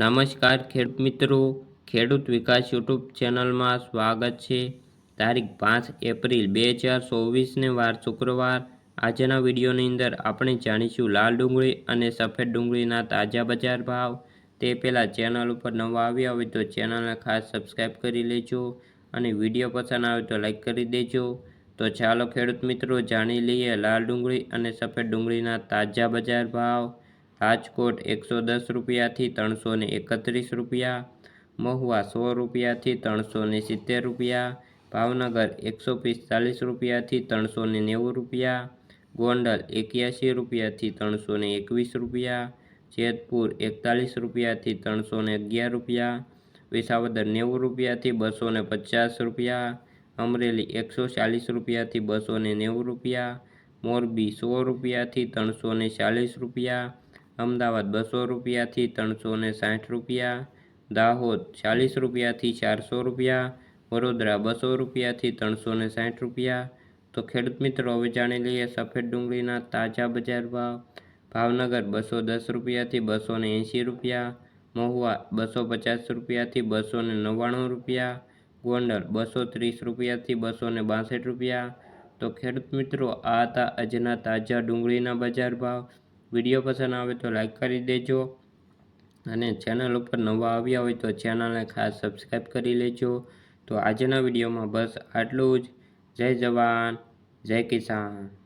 નમસ્કાર ખેડૂત મિત્રો. ખેડૂત વિકાસ યુટ્યુબ ચેનલમાં સ્વાગત છે. તારીખ પાંચ એપ્રિલ બે હજાર ચોવીસને વાર શુક્રવાર. આજના વિડીયોની અંદર આપણે જાણીશું લાલ ડુંગળી અને સફેદ ડુંગળીના તાજા બજાર ભાવ. તે પહેલાં ચેનલ ઉપર નવા આવ્યા હોય તો ચેનલને ખાસ સબસ્ક્રાઈબ કરી લેજો અને વીડિયો પસંદ આવે તો લાઈક કરી દેજો. તો ચાલો ખેડૂત મિત્રો, જાણી લઈએ લાલ ડુંગળી અને સફેદ ડુંગળીના તાજા બજાર ભાવ. રાજકોટ એકસો દસ રૂપિયાથી ત્રણસો ને એકત્રીસ રૂપિયા, મહુવા સો રૂપિયાથી ત્રણસો ને સિત્તેર રૂપિયા, ભાવનગર એકસો પિસ્તાલીસ રૂપિયાથી ત્રણસો ને નેવું રૂપિયા, ગોંડલ એક્યાસી રૂપિયાથી ત્રણસો ને એકવીસ રૂપિયા, જેતપુર એકતાલીસ રૂપિયાથી ત્રણસો ને અગિયાર રૂપિયા, વિસાવદર નેવું રૂપિયાથી બસો ને પચાસ રૂપિયા, અમરેલી એકસો ચાલીસ રૂપિયાથી બસો ને નેવું રૂપિયા, મોરબી સો રૂપિયાથી ત્રણસો ને ચાલીસ રૂપિયા અમદાવાદ બસો રૂપિયાથી ત્રણસો ને સાઠ રૂપિયા, દાહોદ ચાલીસ રૂપિયાથી ચારસો રૂપિયા, વડોદરા બસો રૂપિયાથી ત્રણસો ને સાઠ રૂપિયા. તો ખેડૂત મિત્રો, હવે જાણી લઈએ સફેદ ડુંગળીના તાજા બજાર ભાવ. ભાવનગર બસો દસ રૂપિયાથી બસો ને એંશી રૂપિયા, મહુવા બસો પચાસ રૂપિયાથી બસો ને નવ્વાણું રૂપિયા, ગોંડલ બસો ત્રીસ રૂપિયાથી બસો ને બાસઠ રૂપિયા. તો ખેડૂત મિત્રો, આ હતા આજના તાજા ડુંગળીના બજાર ભાવ. વીડિયો પસંદ આવે તો લાઈક કરી દેજો. અને ચેનલ ઉપર નવા આવ્યા હોય તો ચેનલને ખાસ સબસ્ક્રાઈબ કરી લેજો. તો આજના વિડીયોમાં બસ આટલું જ. જય જવાન, જય કિસાન.